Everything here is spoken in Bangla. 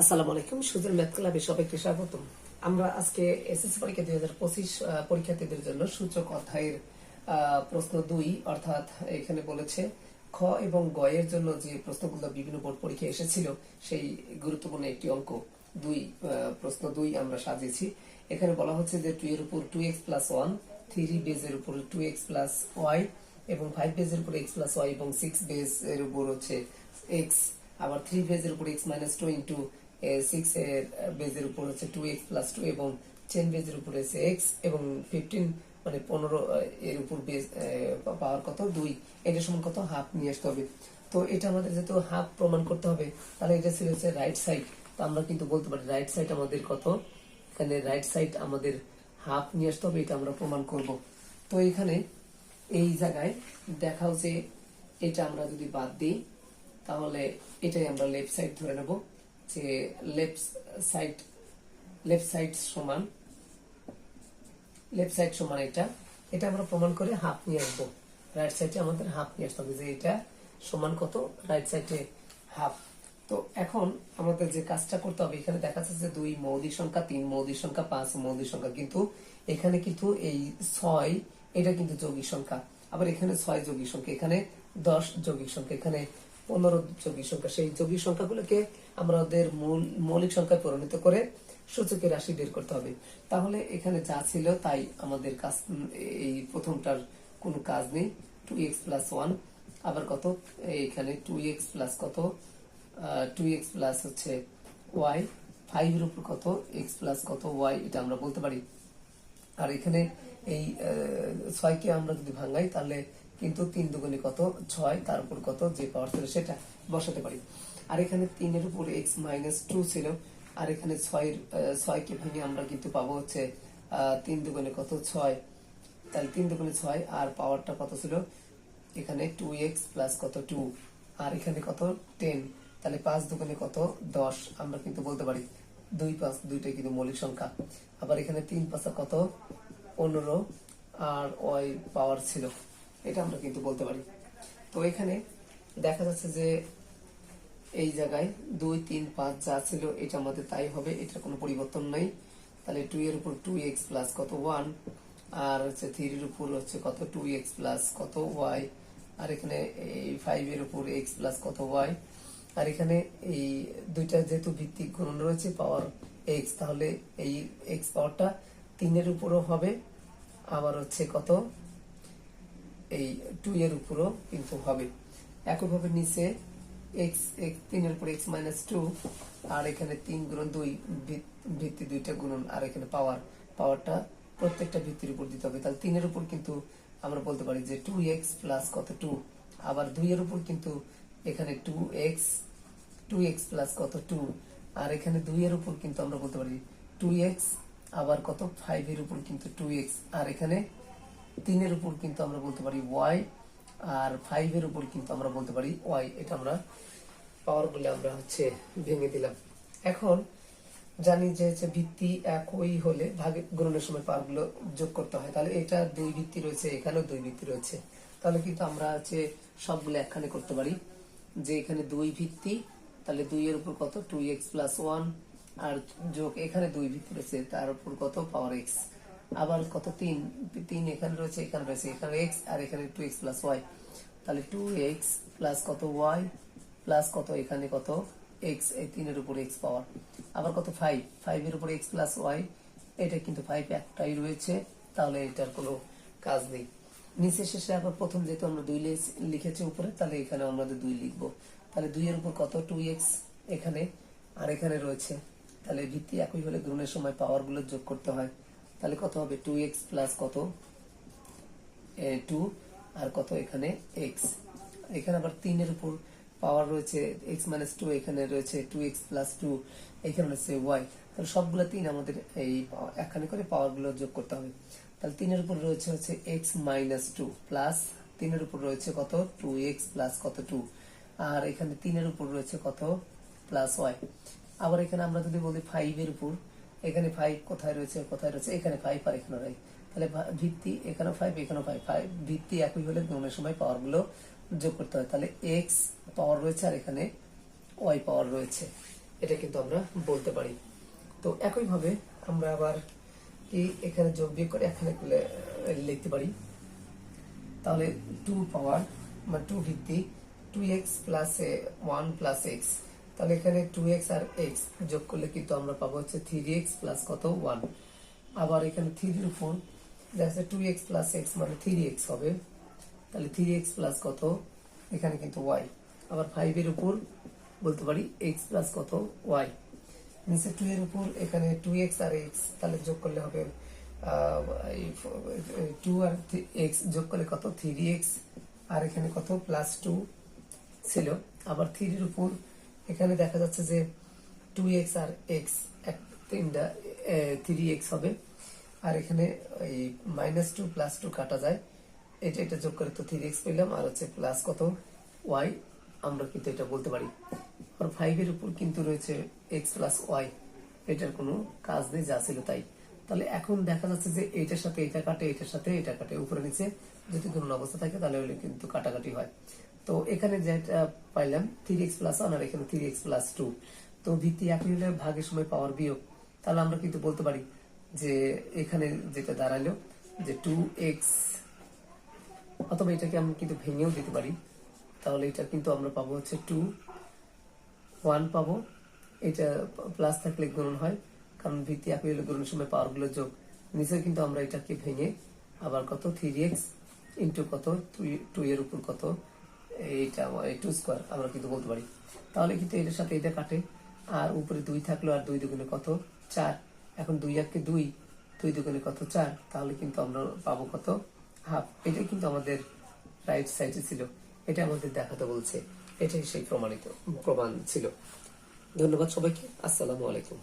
আসসালামু আলাইকুম সুজন ম্যাথ ক্লাবে সবাইকে স্বাগতম। আমরা আজকে এসএসসি পরীক্ষা দুই হাজার পঁচিশ পরীক্ষার্থীদের জন্য সূচক অধ্যায়ের প্রশ্ন দুই, অর্থাৎ এখানে বলেছে খ এবং গ এর জন্য যে প্রশ্নগুলো বিভিন্ন বোর্ড পরীক্ষায় এসেছিল, সেই গুরুত্বপূর্ণ একটি অঙ্ক দুই প্রশ্ন দুই আমরা সাজিয়েছি। এখানে বলা হচ্ছে যে টু এর উপর two x plus one three বেজের উপর টু এক্স প্লাস ওয়াই এবং ফাইভ বেজের উপর এক্স প্লাস ওয়াই এবং সিক্স বেজ এর উপর হচ্ছে এক্স আবার থ্রি বেজের উপর x minus two into six এর বেজের উপর হচ্ছে টু এক্স প্লাস টু এবং টেন বেজের উপর হচ্ছে এক্স এবং ফিফটিন মানে পনেরো এর উপর বেজ পাওয়ার কত? দুই। এটা সমান কত? হাফ নিয়ে আসতে হবে। তো এটা আমাদের যেহেতু হাফ প্রমাণ করতে হবে, তাহলে এটা ছিল হচ্ছে রাইট সাইড তো আমরা কিন্তু বলতে পারি রাইট সাইড আমাদের কত? এখানে রাইট সাইড আমাদের হাফ নিয়ে আসতে হবে, এটা আমরা প্রমাণ করব। তো এখানে এই জায়গায় দেখাও যে এটা আমরা যদি বাদ দিই, তাহলে এটাই আমরা লেফট সাইড ধরে নেব। যে লেফট সাইড লেফট সাইড সমান, লেফট সাইড সমান এটা। এটা আমরা প্রমাণ করে হাফ নিয়ে আসব। রাইট সাইডে আমাদের হাফ নিয়ে আসতে হবে যে এটা সমান কত? রাইট সাইডে হাফ। তো এখন আমাদের যে কাজটা করতে হবে, এখানে দেখা যাচ্ছে যে দুই মৌলিক সংখ্যা, তিন মৌলিক সংখ্যা, পাঁচ মৌলিক সংখ্যা। কিন্তু এখানে কিন্তু এই ছয়, এটা কিন্তু যৌগিক সংখ্যা। আবার এখানে ছয় যৌগিক সংখ্যা, এখানে দশ যৌগিক সংখ্যা, এখানে পনেরো যৌগিক সংখ্যা। সেই যৌগিক সংখ্যাগুলোকে আমাদের মূল, মৌলিক সংখ্যায় পরিণত করে সূচকের রাশি বের করতে হবে। তাহলে এখানে যা ছিল তাই আমাদের কাজ, এই প্রথমটার কোনো কাজ নেই। টু এক্স প্লাস ওয়ান আবার কত? এখানে টু এক্স প্লাস কত? টু এক্স প্লাস হচ্ছে ওয়াই ফাইভ এর উপর কত? এক্স প্লাস কত? ওয়াই এটা আমরা বলতে পারি। আর এখানে এই ছয়কে আমরা যদি ভাঙাই তাহলে কিন্তু তিন দুগুণে কত? ছয়, তার উপর কত? যে পাওয়ার ছিল সেটা বসাতে পারি। আর এখানে তিনের উপর এক্স মাইনাস টু ছিল। আর এখানে ছয়ের ছয়কে ভেঙে আমরা কিন্তু পাবো হচ্ছে তিন দুগুণে কত? ছয়। তাহলে তিন দুগুণে ছয়, আর পাওয়ারটা কত ছিল? এখানে টু এক্স প্লাস কত? টু আর এখানে কত? টেন তাহলে পাঁচ দুগুণে কত? দশ। আমরা কিন্তু বলতে পারি, দুই পাঁচ দুইটাই কিন্তু মৌলিক সংখ্যা। আবার এখানে তিন পাঁচা কত? পনেরো। আর ওয়াই পাওয়ার ছিল। এটা আমরা কিন্তু বলতে পারি। তো এখানে দেখা যাচ্ছে যে এই জায়গায় দুই, তিন, পাঁচ যা ছিল, এটা আমাদের তাই হবে এটা কোনো পরিবর্তন নাই। তাহলে টু এর উপর টু এক্স প্লাস কত ওয়ান আর হচ্ছে থ্রির উপর হচ্ছে কত টু এক্স প্লাস কত ওয়াই আর এখানে এই ফাইভ এর উপর এক্স প্লাস কত ওয়াই আর এখানে এই দুইটা যেহেতু ভিত্তিক গুণন রয়েছে পাওয়ার এক্স তাহলে এই এক্স পাওয়ারটা তিনের উপরও হবে। আবার হচ্ছে কত? এই টু এর উপরও কিন্তু হবে। একইভাবে নিচে এক্স এক্স তিনের উপর এক্স মাইনাস টু আর এখানে তিন গুণন দুই ভিত্তি দুইটা গুণন, আর এখানে পাওয়ার পাওয়ারটা প্রত্যেকটা ভিত্তির উপর দিতে হবে। তাহলে তিনের উপর কিন্তু আমরা বলতে পারি যে টু এক্স প্লাস কত টু আবার দুইয়ের উপর কিন্তু এখানে two x two x plus কত টু আর এখানে দুইয়ের উপর কিন্তু আমরা বলতে পারি টু এক্স আবার কত? ফাইভ এর উপর কিন্তু টু এক্স আর এখানে তিনের উপর কিন্তু আমরা বলতে পারি ওয়াই, আর ফাইভ এর উপর কিন্তু আমরা বলতে পারি ওয়াই। এটা আমরা পাওয়ার বলে আমরা হচ্ছে ভেঙে দিলাম। এখন জানি যে হচ্ছে ভিত্তি একই হলে ভাগে গুণনের সময় পাওয়ারগুলো যোগ করতে হয়। তাহলে এটা দুই ভিত্তি রয়েছে, এখানেও দুই ভিত্তি রয়েছে। তাহলে কিন্তু আমরা হচ্ছে সবগুলো একখানে করতে পারি। যে এখানে দুই ভিত্তি, তাহলে দুই এর উপর কত? টু এক্স প্লাস ওয়ান আর যোগ এখানে দুই ভিত্তি রয়েছে, তার উপর কত? পাওয়ার এক্স আবার কত তিন তিন এখানে রয়েছে এখানে রয়েছে, এখানে এক্স আর এখানে টু এক্স প্লাস ওয়াই তাহলে টু এক্স প্লাস কত ওয়াই প্লাস কত, এখানে কত এক্স এই তিনের উপর এক্স পাওয়ার। আবার কত ফাইভ ফাইভ এর উপর এক্স প্লাস ওয়াই এটা কিন্তু ফাইভ একটাই রয়েছে, তাহলে এটার কোনো কাজ নেই। নিচে শেষে আবার প্রথম যেহেতু আমরা দুই লিখেছি উপরে, তাহলে এখানে আমাদের দুই লিখব। তাহলে দুই এর উপর কত? টু এক্স এখানে, আর এখানে রয়েছে। তাহলে ভিত্তি একই হলে গ্রহণের সময় পাওয়ারগুলো যোগ করতে হয়। তাহলে কত হবে? টু এক্স প্লাস কত? টু আর কত এখানে? এক্স এখানে আবার তিনের উপর পাওয়ার রয়েছে এক্স মাইনাস টু এখানে রয়েছে টু এক্স প্লাস টু এখানে রয়েছে ওয়াই তাহলে সবগুলো তিন আমাদের এই একখানে করে পাওয়ারগুলো যোগ করতে হবে। তাহলে তিনের উপর রয়েছে হচ্ছে এক্স মাইনাস টু প্লাস তিনের উপর রয়েছে কত? টু এক্স প্লাস কত? টু আর এখানে তিনের উপর রয়েছে কত? প্লাস ওয়াই আবার এখানে আমরা যদি বলি ফাইভ এর উপর এখানে ফাইভ কোথায় রয়েছে কোথায় রয়েছে, এখানে ফাইভ আর এখানে তাহলে ভিত্তি এখানে ফাইভ এখানে ফাইভ ফাইভ ভিত্তি একই হলে গুণের সময় পাওয়ারগুলো যোগ করতে হয়। তাহলে এক্স পাওয়ার রয়েছে আর এখানে ওয়াই পাওয়ার রয়েছে। এটা কিন্তু আমরা বলতে পারি। তো একইভাবে আমরা আবার কি এখানে যোগ বিয়োগ করে এখানে লিখতে পারি। তাহলে টু পাওয়ার বা টু ভিত্তি two x plus one plus x তাহলে এখানে টু এক্স আর এক্স যোগ করলে কিন্তু আমরা পাবো হচ্ছে থ্রি এক্স প্লাস কত? ওয়ান আবার এখানে থ্রির উপর যাচ্ছে টু এক্স প্লাস এক্স মানে থ্রি এক্স হবে। তাহলে থ্রি এক্স প্লাস কত? এখানে কিন্তু ওয়াই আবার ফাইভের উপর বলতে পারি এক্স প্লাস কত? ওয়াই নিচে টু এর উপর এখানে টু এক্স আর এক্স তাহলে যোগ করলে হবে টু আর এক্স যোগ করলে কত? থ্রি এক্স আর এখানে কত? প্লাস টু ছিল। আবার থ্রির উপর এখানে দেখা যাচ্ছে যে টু এক্স আর এক্স তিনটা থ্রি এক্স হবে। আর এখানে এই মাইনাস টু প্লাস টু কাটা যায়। এটা এটা যোগ করে তো থ্রি এক্স পেলাম, আর হচ্ছে প্লাস কত? ওয়াই আমরা কিন্তু এটা বলতে পারি। আর ফাইভের উপর কিন্তু রয়েছে এক্স প্লাস ওয়াই এটার কোনো কাজ নেই, যা ছিল তাই। তাহলে এখন দেখা যাচ্ছে যে এইটার সাথে এটা কাটে এটার সাথে এটা কাটে, উপরে নিচে। যদি কোনো অবস্থা থাকে তাহলে কিন্তু কাটাকাটি হয়। তো এখানে যেটা পাইলাম থ্রি এক্স প্লাস ওয়ান আর এখানে থ্রি এক্স প্লাস টু তো ভিত্তি একই হলে ভাগের সময় পাওয়ার বিয়োগ। তাহলে আমরা কিন্তু বলতে পারি যে এখানে যেটা দাঁড়াল যে টু এক্স অথবা এটাকে আমি কিন্তু ভেঙেও দিতে পারি। তাহলে এটা কিন্তু আমরা পাবো হচ্ছে টু ওয়ান পাবো। এটা প্লাস থাকলে গুণন হয়, কারণ ভিত্তি একই হলে গুণনের সময় পাওয়ারগুলো যোগ। নিচে কিন্তু আমরা এটাকে ভেঙে আবার কত? থ্রি এক্স ইন্টু কত? টু এর উপর কত? এইটা টু স্কোয়ার আমরা কিন্তু বলতে পারি। তাহলে কিন্তু এটার সাথে এটা কাটে। আর উপরে দুই থাকল, আর দুই দুগুণে কত? চার। এখন দুই এককে দুই দুই দুগুণে কত? চার। তাহলে কিন্তু আমরা পাবো কত? হাফ এটাই কিন্তু আমাদের রাইট সাইডে ছিল। এটা আমাদের দেখাতে বলছে। এটাই সেই প্রমাণিত, প্রমাণ ছিল। ধন্যবাদ সবাইকে। আসসালামু আলাইকুম।